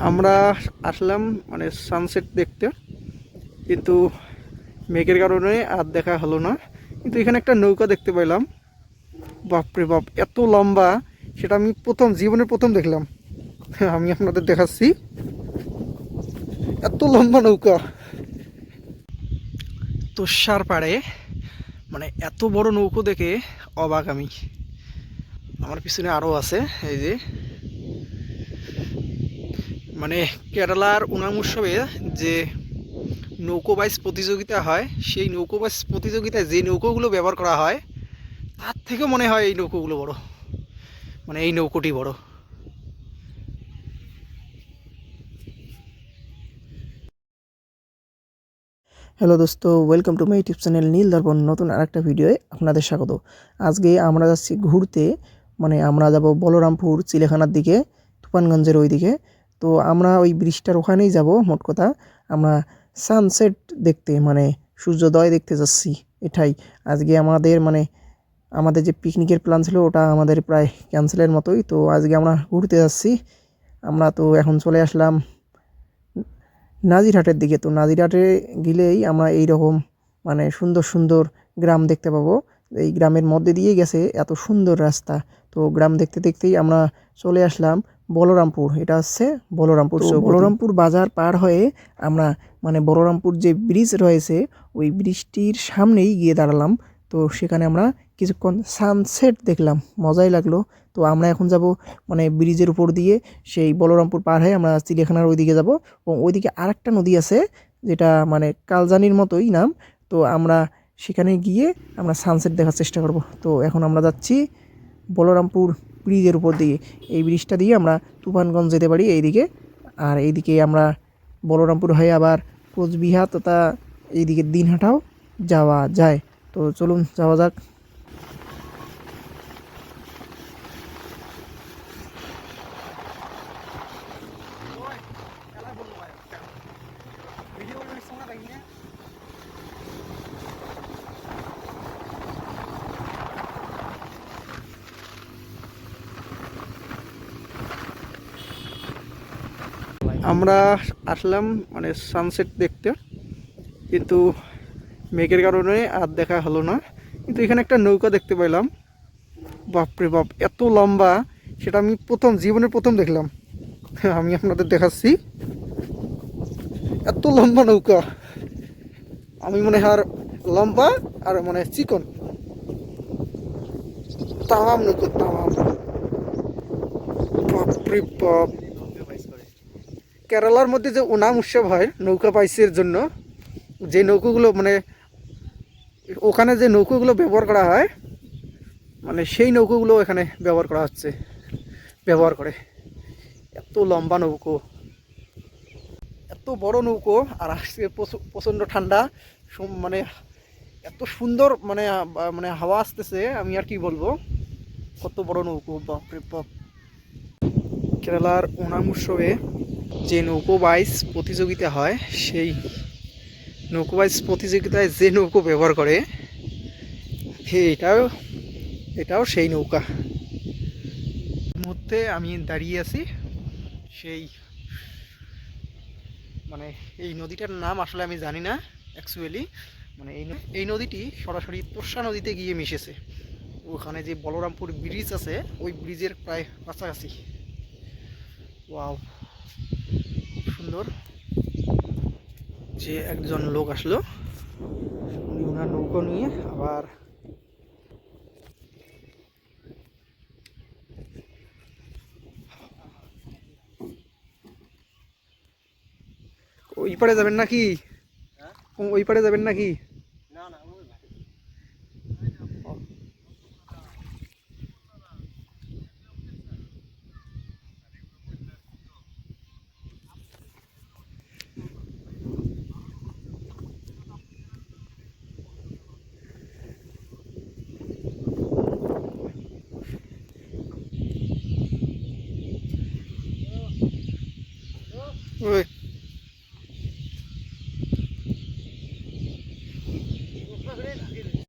আমরা আসলাম মানে সানসেট দেখতে। কিন্তু মেঘের কারণে আর দেখা হলো না। কিন্তু এখানে একটা নৌকা দেখতে পেলাম। বাপরে বাপ, এত লম্বা, সেটা আমি প্রথম জীবনের প্রথম দেখলাম। আমি আপনাদের দেখাচ্ছি। এত লম্বা নৌকা। তুষার পাড়ে মানে এত বড় নৌকো দেখে অবাক আমি। আমার পিছনে আরও আছে, এই যে। মানে কেরালার উনাম উৎসবে যে নৌকো বাইস প্রতিযোগিতা হয়, সেই নৌকো বাইস প্রতিযোগিতায় যে নৌকোগুলো ব্যবহার করা হয়, তার থেকে মনে হয় এই নৌকোগুলো বড়। মানে এই নৌকোটি বড়। হ্যালো দোস্ত welcome to my YouTube channel Neel Darpan, নতুন আরেকটা ভিডিওয়ে আপনাদের স্বাগত। আজকে আমরা যাচ্ছি ঘুরতে মানে আমরা যাব বলরামপুর, চিলেখানার দিকে, তুফানগঞ্জের ওই দিকে তো আমরা ওই ব্রিজটার ওখানেই যাব, মোট কথা। আমরা সানসেট দেখতে মানে সূর্যোদয় দেখতে যাচ্ছি এটাই। আজকে আমাদের মানে আমাদের যে পিকনিকের প্ল্যান ছিল, ওটা আমাদের প্রায় ক্যান্সেলের মতোই। তো আজকে আমরা ঘুরতে যাচ্ছি। আমরা তো এখন চলে আসলাম নাজিরহাটের দিকে। তো নাজিরহাটে গেলেই আমরা এই রকম মানে সুন্দর সুন্দর গ্রাম দেখতে পাবো। এই গ্রামের মধ্যে দিয়ে গেছে এত সুন্দর রাস্তা। তো গ্রাম দেখতে দেখতেই আমরা চলে আসলাম। বলরামপুর এটা হচ্ছে বলরামপুর। তো বলরামপুর বাজার পার হয়ে আমরা মানে বলরামপুর যে ব্রিজ রয়েছে ওই ব্রিজটির সামনেই গিয়ে দাঁড়ালাম। তো সেখানে আমরা কিছুক্ষণ সানসেট দেখলাম মজাই লাগল। তো আমরা এখন যাব মানে ব্রিজের উপর দিয়ে সেই বলরামপুর পার হয়ে আমরা চিড়িয়াখানার ওইদিকে যাব। এবং ওইদিকে আরেকটা নদী আছে যেটা মানে কালজানির মতোই নাম। তো আমরা সেখানে গিয়ে আমরা সানসেট দেখার চেষ্টা করব। তো এখন আমরা যাচ্ছি বলরামপুর ব্রিজের উপর দিয়ে। এই ব্রিজটা দিয়ে আমরা তুফানগঞ্জ যেতে পারি এইদিকে। আর এইদিকে আমরা বলরামপুর হয়ে আবার কোচবিহার তথা এইদিকে দিনহাটাও যাওয়া যায়। তো চলুন, যাওয়া যাক। আমরা আসলাম মানে সানসেট দেখতে, কিন্তু মেঘের কারণে আর দেখা হলো না। কিন্তু এখানে একটা নৌকা দেখতে পেলাম। বাপরে বাপ, এত লম্বা, সেটা আমি প্রথম, জীবনের প্রথম দেখলাম। আমি আপনাদের দেখাচ্ছি। এত লম্বা নৌকা। আমি মনে হয় আর লম্বা আর মানে চিকন। তামাম নৌকা, তামাম। বাপরে বাপ। কেরালার মধ্যে যে ওনাম উৎসব হয়, নৌকা পাইসের জন্য, যে নৌকোগুলো মানে ওখানে যে নৌকোগুলো ব্যবহার করা হয় মানে সেই নৌকোগুলো এখানে ব্যবহার করা হচ্ছে, ব্যবহার করে। এত লম্বা নৌকো, এত বড় নৌকো, আর আজকে প্রচ- প্রচণ্ড ঠান্ডা মানে এত সুন্দর মানে মানে হাওয়া আসতেছে, আমি আর কি বলব, কত বড় নৌকো, বাপরে বাপ। কেরালার ওনাম উৎসবে যে নৌকো বাইস প্রতিযোগিতা হয়, সেই নৌকো বাইস প্রতিযোগিতায় যে নৌকো ব্যবহার করে এটাও এটাও সেই নৌকা। মুহূর্তে আমি দাঁড়িয়ে আছি সেই মানে এই নদীটার নাম আসলে আমি জানি না অ্যাকচুয়ালি মানে এই এই নদীটি সরাসরি তোষা নদীতে গিয়ে মিশেছে। ওখানে যে বলরামপুর ব্রিজ আছে, ওই ব্রিজের প্রায় কাছাকাছি। ওয়াও সুন্দর। যে একজন লোক আসলো উনি ওনার নৌকো নিয়ে আবার ওই পারে যাবেন নাকি? ওই পারে যাবেন নাকি? ওই